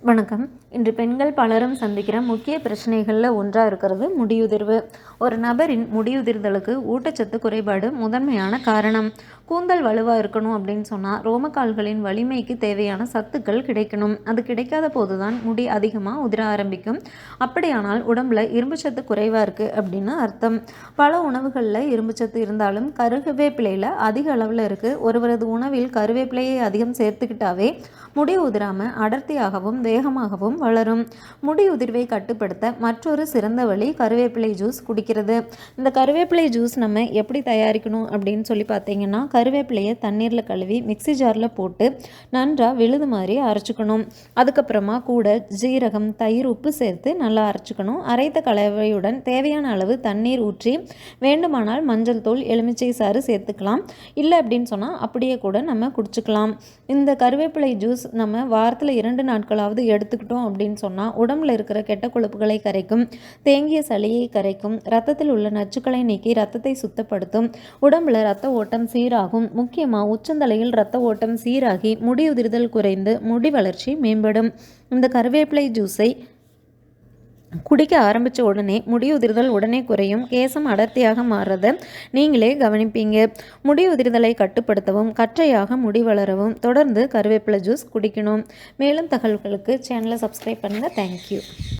வணக்கம். இன்று பெண்கள் பலரும் சந்திக்கிற முக்கிய பிரச்சனைகளில் ஒன்றாக இருக்கிறது முடியுதிர்வு. ஒரு நபரின் முடியுதிர்தலுக்கு ஊட்டச்சத்து குறைபாடு முதன்மையான காரணம். கூந்தல் வலுவாக இருக்கணும் அப்படின்னு சொன்னால் ரோமக்கால்களின் வலிமைக்கு தேவையான சத்துக்கள் கிடைக்கணும். அது கிடைக்காத போது தான் முடி அதிகமாக உதிர ஆரம்பிக்கும். அப்படியானால் உடம்புல இரும்புச்சத்து குறைவாக இருக்குது அப்படின்னு அர்த்தம். பல உணவுகளில் இரும்புச்சத்து இருந்தாலும் கருவேப்பிலையில் அதிக அளவில் இருக்குது ஒருவரது உணவில் கருவேப்பிலையை அதிகம் சேர்த்துக்கிட்டாவே முடி உதிராமல் அடர்த்தியாகவும் வேகமாகவும் வளரும். முடி உதிர்வை கட்டுப்படுத்த மற்றொரு சிறந்த வழி கருவேப்பிலை ஜூஸ் குடிக்க வைக்கிறது. இந்த கருவேப்பிலை ஜூஸ் நம்ம எப்படி தயாரிக்கணும் அப்படின்னு சொல்லி பார்த்தீங்கன்னா கருவேப்பிலையை தண்ணீரில் கழுவி மிக்சி ஜாரில் போட்டு நன்றாக விழுது மாதிரி அரைச்சிக்கணும். அதுக்கப்புறமா கூட ஜீரகம் தயிர் உப்பு சேர்த்து நல்லா அரைச்சிக்கணும். அரைத்த கலவையுடன் தேவையான அளவு தண்ணீர் ஊற்றி வேண்டுமானால் மஞ்சள் தூள் எலுமிச்சை சாறு சேர்த்துக்கலாம். இல்லை அப்படின்னு சொன்னால் அப்படியே கூட நம்ம குடிச்சுக்கலாம். இந்த கருவேப்பிலை ஜூஸ் நம்ம வாரத்தில் இரண்டு நாட்களாவது எடுத்துக்கிட்டோம் அப்படின்னு சொன்னால் உடம்புல இருக்கிற கெட்ட கொழுப்புகளை கரைக்கும் தேங்கிய சளியை கரைக்கும் ரத்தத்தில் உள்ள நச்சுக்களை நீக்கி ரத்தத்தை சுத்தப்படுத்தும். உடம்புல ரத்த ஓட்டம் சீராகும். முக்கியமாக உச்சந்தலையில் ரத்த ஓட்டம் சீராகி முடி உதிர்தல் குறைந்து முடி வளர்ச்சி மேம்படும். இந்த கருவேப்பிலை ஜூஸை குடிக்க ஆரம்பித்த உடனே முடி உதிர்தல் உடனே குறையும். கேசம் அடர்த்தியாக மாறுறத நீங்களே கவனிப்பீங்க. முடி உதிர்தலை கட்டுப்படுத்தவும் கற்றையாக முடி வளரவும் தொடர்ந்து கருவேப்பிலை ஜூஸ் குடிக்கணும். மேலும் தகவல்களுக்கு சேனலை சப்ஸ்கிரைப் பண்ணுங்கள் தேங்க்யூ